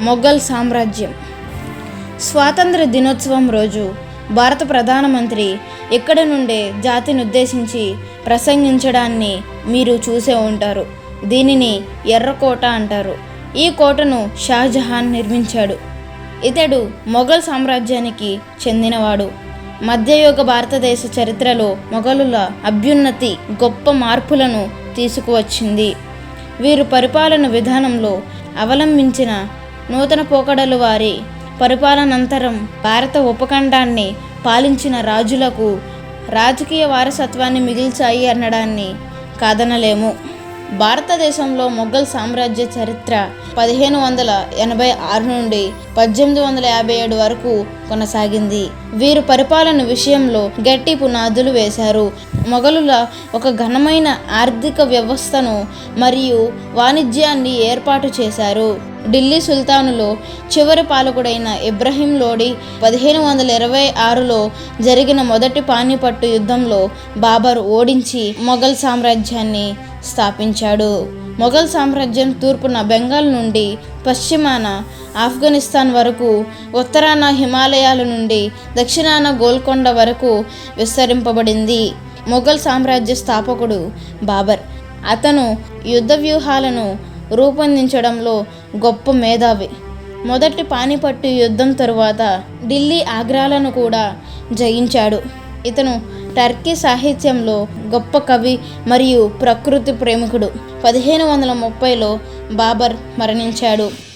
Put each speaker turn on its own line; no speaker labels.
మొఘల్ సామ్రాజ్యం. స్వాతంత్ర దినోత్సవం రోజు భారత ప్రధానమంత్రి ఇక్కడ నుండే జాతిని ఉద్దేశించి ప్రసంగించడాన్ని మీరు చూసే ఉంటారు. దీనిని ఎర్రకోట అంటారు. ఈ కోటను షాజహాన్ నిర్మించాడు. ఇతడు మొఘల్ సామ్రాజ్యానికి చెందినవాడు. మధ్యయుగ భారతదేశ చరిత్రలో మొఘలుల అభ్యున్నతి గొప్ప మార్పులను తీసుకువచ్చింది. వీరు పరిపాలన విధానంలో అవలంబించిన నూతన పోకడలు వారి పరిపాలనంతరం భారత ఉపఖండాన్ని పాలించిన రాజులకు రాజకీయ వారసత్వాన్ని మిగిల్చాయి అనడాన్ని కాదనలేము. భారతదేశంలో మొఘల్ సామ్రాజ్య చరిత్ర పదిహేను వందల ఎనభై ఆరు నుండి పద్దెనిమిది వందల యాభై ఏడు వరకు కొనసాగింది. వీరు పరిపాలన విషయంలో గట్టి పునాదులు వేశారు. మొఘలుల ఒక ఘనమైన ఆర్థిక వ్యవస్థను మరియు వాణిజ్యాన్ని ఏర్పాటు చేశారు. ఢిల్లీ సుల్తానులో చివరి పాలకుడైన ఇబ్రహీం లోడి పదిహేను వందల ఇరవై ఆరులో జరిగిన మొదటి పానిపట్టు యుద్ధంలో బాబర్ ఓడించి మొఘల్ సామ్రాజ్యాన్ని స్థాపించాడు. మొఘల్ సామ్రాజ్యం తూర్పున బెంగాల్ నుండి పశ్చిమాన ఆఫ్ఘనిస్తాన్ వరకు ఉత్తరాన హిమాలయాల నుండి దక్షిణాన గోల్కొండ వరకు విస్తరింపబడింది. మొఘల్ సామ్రాజ్య స్థాపకుడు బాబర్. అతను యుద్ధ వ్యూహాలను రూపొందించడంలో గొప్ప మేధావి. మొదటి పానిపట్టు యుద్ధం తరువాత ఢిల్లీ ఆగ్రాలను కూడా జయించాడు. ఇతను టర్కీ సాహిత్యంలో గొప్ప కవి మరియు ప్రకృతి ప్రేమికుడు. పదిహేను వందల ముప్పైలో బాబర్ మరణించాడు.